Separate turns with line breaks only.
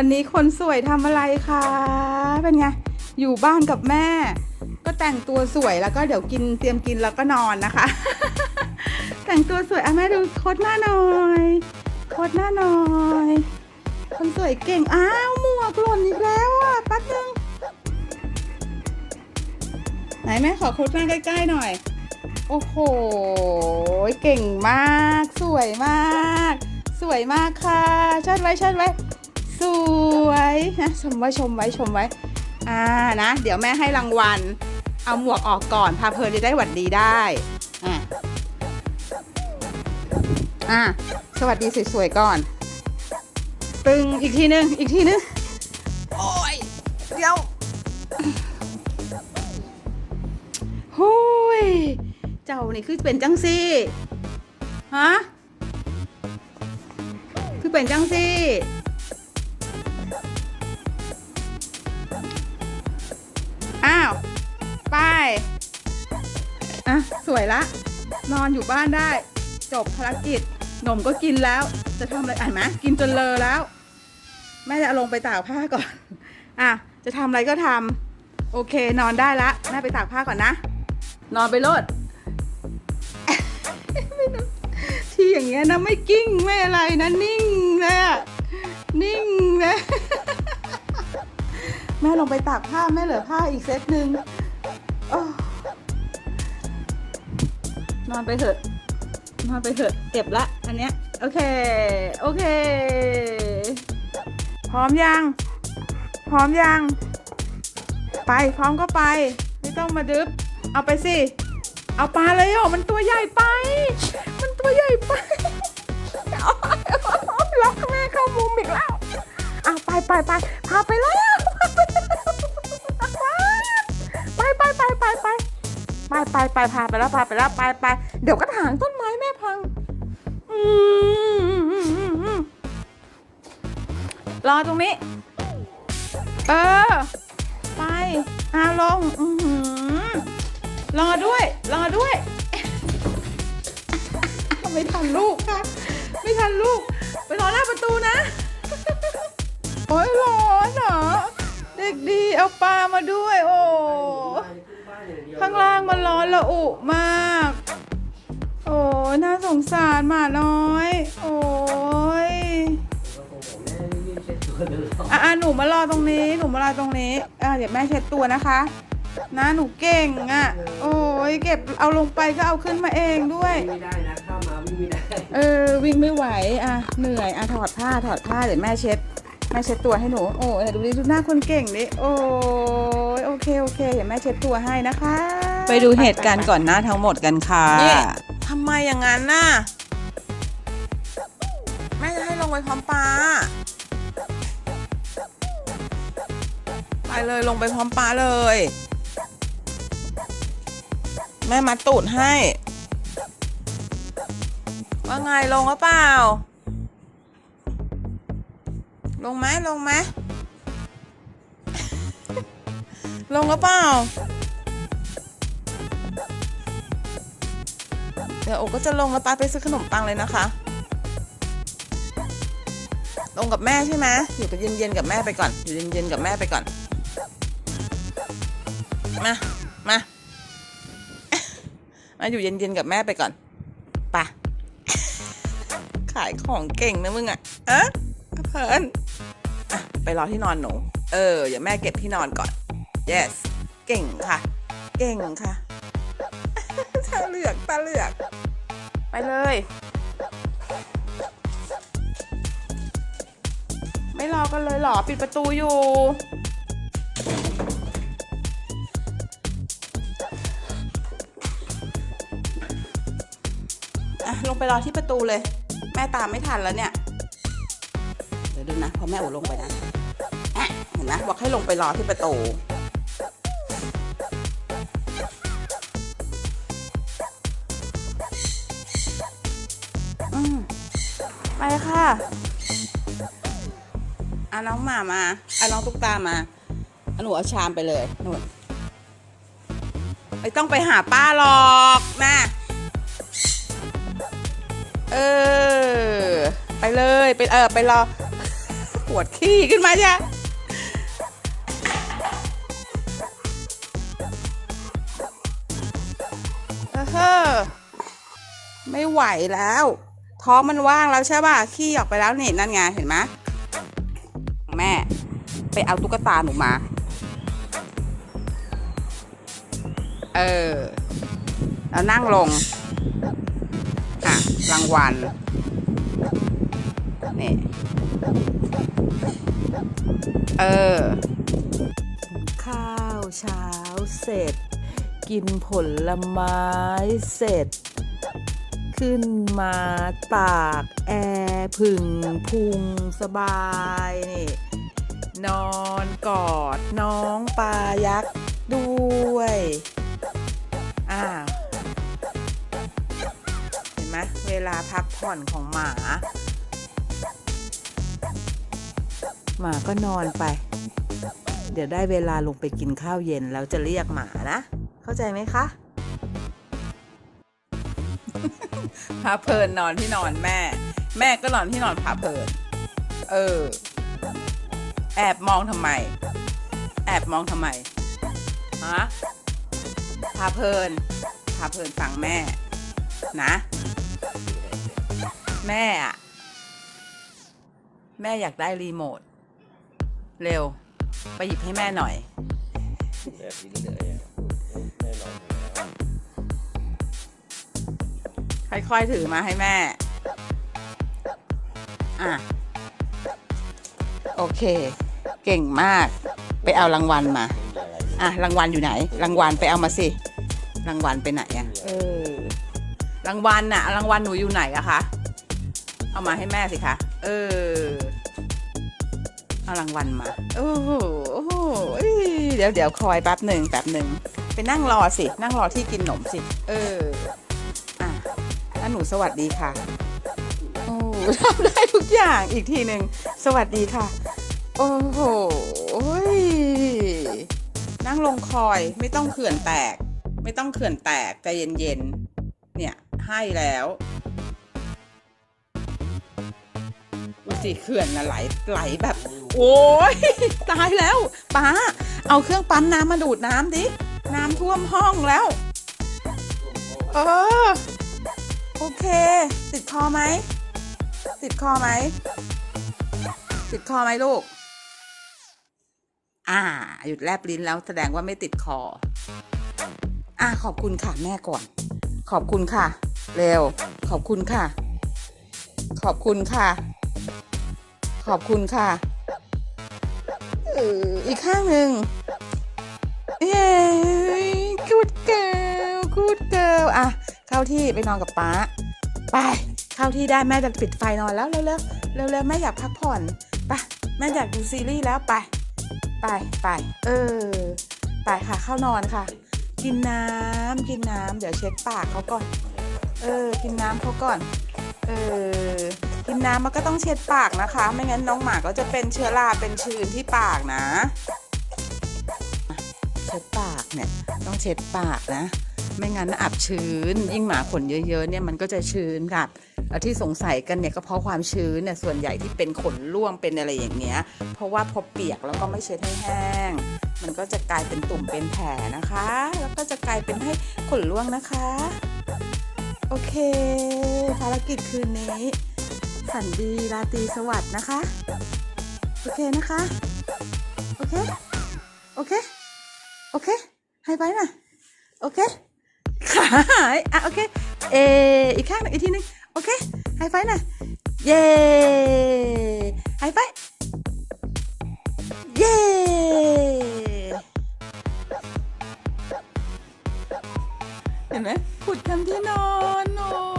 วันนี้คนสวยทำอะไรคะ เป็นไง อยู่บ้านกับแม่ ก็แต่งตัวสวยแล้วก็เดี๋ยวกินเตรียมกินแล้วก็นอนนะคะ แต่งตัวสวยอะแม่ดูโคตรหน้าหน่อยโคตรหน้าหน่อย คนสวยเก่ง อ้าวหมวกหล่นอีกแล้วอะแป๊บนึงไหนแม่ขอโคตรหน้าใกล้ๆหน่อย โอ้โห เก่งมาก สวยมาก สวยมากค่ะเชิดไว้เชิดไว้ สวยนะชมไว้ชมไว้ชมไว้ อ่านะ เดี๋ยวแม่ให้รางวัล เอาหมวกออกก่อน พาเพลินจะได้หวัดดีได้อะอะสวัสดีสวยๆก่อน ตึงอีกทีนึงอีกทีนึงโอ้ยเดี๋ยวหุยเจ้านี่คือเป็นจังซี่ฮะคือเป็นจังซี่ อ้าว ไป อะ สวยละ นอนอยู่บ้านได้ จบภารกิจหนมก็กินแล้ว จะทำอะไรอ่านไหมกินจนเลอแล้ว แม่จะเอาลงไปตากผ้าก่อน อะ จะทำอะไรก็ทำโอเคนอนได้ละแม่ไปตากผ้าก่อนนะ นอนไปโลดที่อย่างเงี้ยนะไม่กิ้งไม่อะไรนะนิ่งเลย ม่ลงไปตากผ้าแม่เหลือผ้าอีกเซตหนึ่งอนอนไปเถอะ นอนไปเถอะ เก็บละ อันเนี้ย โอเค โอเค พร้อมยัง พร้อมยัง ไป พร้อมก็ไป ไม่ต้องมาดึบ เอาไปสิ เอาปลาเลยอะมันตัวใหญ่ไป มันตัวใหญ่ไปล็อกแม่เข้ามุมอีกแล้ว เอาไปไปไปพาไปแล้ว ไปไปไปพาไปแล้วพาไปแล้วไปไปเดี๋ยวกระถางต้นไม้แม่พังรอตรงนี้ เออ ไปอาลงอือหือรอด้วย รอด้วย ไม่ทันลูกค่ะ ไม่ทันลูก ไปรอหน้าประตูนะ โอ้ยร้อนเหรอ เด็กดีเอาปลามาด้วย โอ้ ข้างล่างมันร้อนละอุมาก โอ้ยน่าสงสารหมาน้อย โอ้ยอะหนูมารอตรงนี้ หนูมารอตรงนี้อะเดี๋ยวแม่เช็ดตัวนะคะ นะหนูเก่งอะ โอ้ยเก็บเอาลงไปก็เอาขึ้นมาเองด้วย
ไม่ได้นะเข้ามาวิ่งไม่ได้
เออวิ่งไม่ไหวอะเหนื่อยอะถอดผ้าถอดผ้าเดี๋ยวแม่เช็ดแม่เช็ดตัวให้หนู โอ้ยดูดิดูหน้าคนเก่งดิ โอ้ ยโอเคโอเคเดี๋ยวแม่เช็ดตัวให้นะคะ
ไปดูเหตุการณ์ก่อนหน้าทั้งหมดกันค่ะ
นี่ทำไมอย่างนั้นน่ะแม่จะให้ลงไปพร้อมปลาไปเลยลงไปพร้อมปลาเลย แม่มัดตูดให้ ว่าไงลงหรือเปล่า ลงไหมลงไหม ลงหรือเปล่า เดี๋ยวโอก็จะลงแล้วป้าไปซื้อขนมปังเลยนะคะ ลงกับแม่ใช่ไหมอยู่กับเย็นๆกับแม่ไปก่อน อยู่เย็นๆกับแม่ไปก่อน มา มา มาอยู่เย็นๆกับแม่ไปก่อนปะขายของเก่งนะมึงอะเอะเพลินอะไปรอที่นอนหนู เออ เดี๋ยวแม่เก็บที่นอนก่อน yes เก่งค่ะ เก่งค่ะตาเหลือกตาเหลือก ไปเลย ไม่รอกันเลยหรอ ปิดประตูอยู่อะลงไปรอที่ประตูเลย แม่ตามไม่ทันแล้วเนี่ย เดี๋ยวดูนะ พอแม่อูลงไปนะอะเห็นไหมบอกให้ลงไปรอที่ประตู เอาน้องหมามาเอาน้องตุ๊กตามาเอาหนูเอาชามไปเลยนู่นไม่ต้องไปหาป้าหรอกนะเออ ไปเลยไปเออไปรอปวดขี้ขึ้นมาจ้ะเออเฮ้อไม่ไหวแล้ว ท้องมันว่างแล้วใช่ป่ะขี้ออกไปแล้วนี่นั่นไงเห็นไหมแม่ ไปเอาตุ๊กตาหนูมา เออ แล้วนั่งลง อะ รางวัลนี่เออ
ข้าวเช้าเสร็จ กินผลไม้เสร็จ ขึ้นมาตากแอร์ผึ่งพุงสบายนี่นอนกอดน้องปลายักษ์ด้วยอ้าวเห็นไหมเวลาพักผ่อนของหมา หมาก็นอนไป เดี๋ยวได้เวลาลงไปกินข้าวเย็นแล้วจะเรียกหมานะ เข้าใจไหมคะ
พาเพลินนอนที่นอนแม่ แม่ก็นอนที่นอนพาเพลิน เออ แอบมองทำไม แอบมองทำไมฮะพาเพลินพาเพลินฟังแม่ นะ แม่อะแม่อยากได้รีโมท เร็ว ไปหยิบให้แม่หน่อย
แบบนี้เลยอะแน่นอน
ค่อยๆถือมาให้แม่ อะ โอเค เก่งมาก ไปเอารางวัลมา
ไม่มีอะไรเลย
อะ รางวัลอยู่ไหน รางวัลไปเอามาสิ รางวัลไปไหนอะเออ รางวัลน่ะ รางวัลหนูอยู่ไหนอะคะ เอามาให้แม่สิคะ เออ เอารางวัลมา โอ้โหโอ้โหเดี๋ยวเดี๋ยวคอยแป๊บหนึ่งแป๊บหนึ่งไปนั่งรอสิ นั่งรอที่กินขนมสิ เอออะแล้ว หนูสวัสดีค่ะโอ้ทำได้ทุกอย่างอีกทีหนึ่งสวัสดีค่ะ โอ้โหนั่งลงคอยไม่ต้องเขื่อนแตก ไม่ต้องเขื่อนแตกใจเย็นๆเนี่ยให้แล้วดูสิเขื่อนน่ะไหลไหลแบบ โอ้ยตายแล้วป้าเอาเครื่องปั๊มน้ำมาดูดน้ำดิ น้ำท่วมห้องแล้ว เออ โอเค ติดคอไหม ติดคอไหม ติดคอไหมลูก อ่า หยุดแลบลิ้นแล้วแสดงว่าไม่ติดคอ อ่าขอบคุณค่ะแม่ก่อน ขอบคุณค่ะ เร็ว ขอบคุณค่ะ ขอบคุณค่ะ ขอบคุณค่ะอีกข้างหนึ่งเย้ good girl good girl อะาที่ไปนอนกับป๊าไปเข้าที่ได้แม่จะปิดไฟนอนแล้วเร็วเร็วเร็วเร็วแม่อยากพักผ่อนไปแม่อยากดูซีรีส์แล้วไป ไปไปเออไปค่ะเข้านอนค่ะ กินน้ำกินน้ำเดี๋ยวเช็ดปากเขาก่อน เออ กินน้ำเขาก่อน เออกินน้ำมันก็ต้องเช็ดปากนะคะ ไม่งั้นน้องหมาก็จะเป็นเชื้อราเป็นชื้นที่ปากนะ เช็ดปากเนี่ยต้องเช็ดปากนะ ไม่งั้นอับชื้น ยิ่งหมาขนเยอะๆเนี่ยมันก็จะชื้นค่ะแล้วที่สงสัยกันเนี่ยก็เพราะความชื้นเนี่ยส่วนใหญ่ที่เป็นขนร่วงเป็นอะไรอย่างเงี้ย เพราะว่าพอเปียกแล้วก็ไม่เช็ดให้แห้ง มันก็จะกลายเป็นตุ่มเป็นแผลนะคะ แล้วก็จะกลายเป็นให้ขนร่วงนะคะ โอเค ภารกิจคืนนี้ฝันดีราตรีสวัสดิ์นะคะ โอเคนะคะ โอเค โอเค โอเค ให้ไปน่อยโอเค อเคเอออีกข้างหนึ่งอีกทีหนึงโอเคไฮไฟหน่อยเย้ไฮไฟเย้เห็นไหมขุดกันที่นอนโอ้